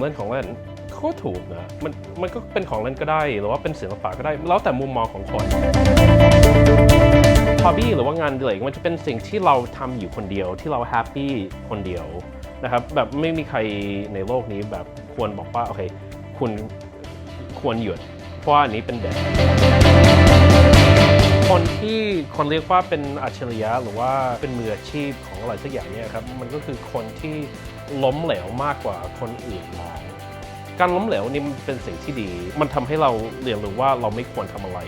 เล่นของเล่นก็ถูกนะมันมันก็เป็นของเล่นก็ได้ หรือว่าเป็นศิลปะก็ได้ แล้วแต่มุมมองของคนฮอบบี้หรือว่างานอดิเรกมันจะเป็นสิ่งที่เราทำอยู่คนเดียวที่เราแฮปปี้คนเดียวนะครับแบบไม่มีใครในโลกนี้แบบควรบอกว่า โอเค คุณควรหยุด เพราะว่าอันนี้เป็นเด็กคนที่คนเรียกว่าเป็นอัจฉริยะหรือว่าเป็นมืออาชีพของอะไรสักอย่างเนี่ยครับ มันก็คือคนที่ ล้มเหลวมากกว่าคนอื่นมองการล้มเหลวนี่มันเป็นสิ่งที่ดี มันทำให้เราเรียนรู้ว่าเราไม่ควรทำอะไร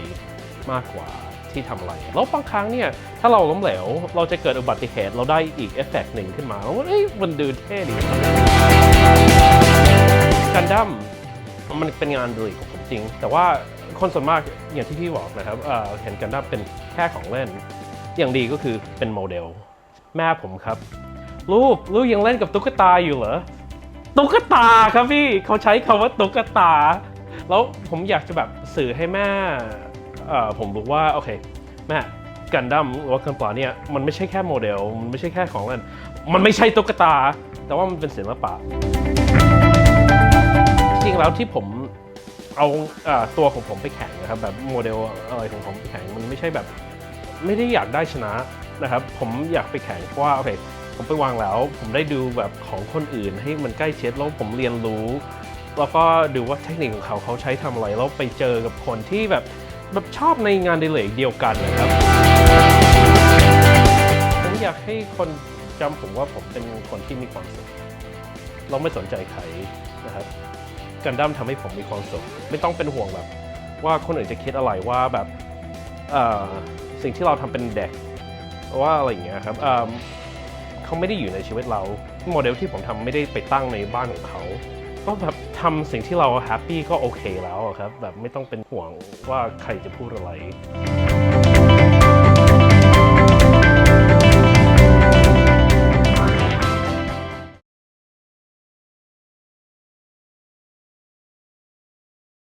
มากกว่าที่ทำอะไร แล้วบางครั้งเนี่ยถ้าเราล้มเหลว เราจะเกิดอุบัติเหตุเราได้อีกเอฟเฟกต์หนึ่งขึ้นมาแล้วเอ้ยมันดูเท่ดีกันดั้มมันเป็นงานดิเรกของผมจริง แต่ว่าคนส่วนมากอย่างที่พี่บอกนะครับเเห็นกันว่าเป็นแค่ของเล่น อย่างดีก็คือเป็นโมเดล แม่ผมครับ ลูกลูกยังเล่นกับตุ๊กตาอยู่เหรอ ตุ๊กตาครับพี่เขาใช้คำว่าตุ๊กตา แล้วผมอยากจะแบบสื่อให้แม่ผมรู้ว่าโอเคแม่กันดั้มหรือว่ากันปลาเนี่ยมันไม่ใช่แค่โมเดล มันไม่ใช่แค่ของเล่น มันไม่ใช่ตุ๊กตา แต่ว่ามันเป็นศิลปะ จริงแล้วที่ผมเอาเอ่อตัวของผมไปแข่งนะครับแบบโมเดลอะไรของผมไปแข่งมันไม่ใช่แบบ ไม่ได้อยากได้ชนะนะครับ ผมอยากไปแข่งเพราะว่าโอเค ผมไปวางแล้ว ผมได้ดูแบบของคนอื่นให้มันใกล้ชิดแล้วผมเรียนรู้ แล้วก็ดูว่าเทคนิคของเขาเขาใช้ทำอะไรแล้วไปเจอกับคนที่แบบแบบชอบในงานอดิเลกเดียวกันนะครับผมอยากให้คนจำผมว่าผมเป็นคนที่มีความสุขเราไม่สนใจใครนะครับกันดั้มทำให้ผมมีความสุขไม่ต้องเป็นห่วงแบบ ว่าคนอื่นจะคิดอะไรว่าแบบสิ่งที่เราทำเป็นเด็กว่าอะไรอย่างเงี้ยครับ เขาไม่ได้อยู่ในชีวิตเรา โมเดลที่ผมทำไม่ได้ไปตั้งในบ้านของเขา ก็แบบทำสิ่งที่เราแฮปปี้ก็โอเคแล้วครับ แบบไม่ต้องเป็นห่วงว่าใครจะพูดอะไร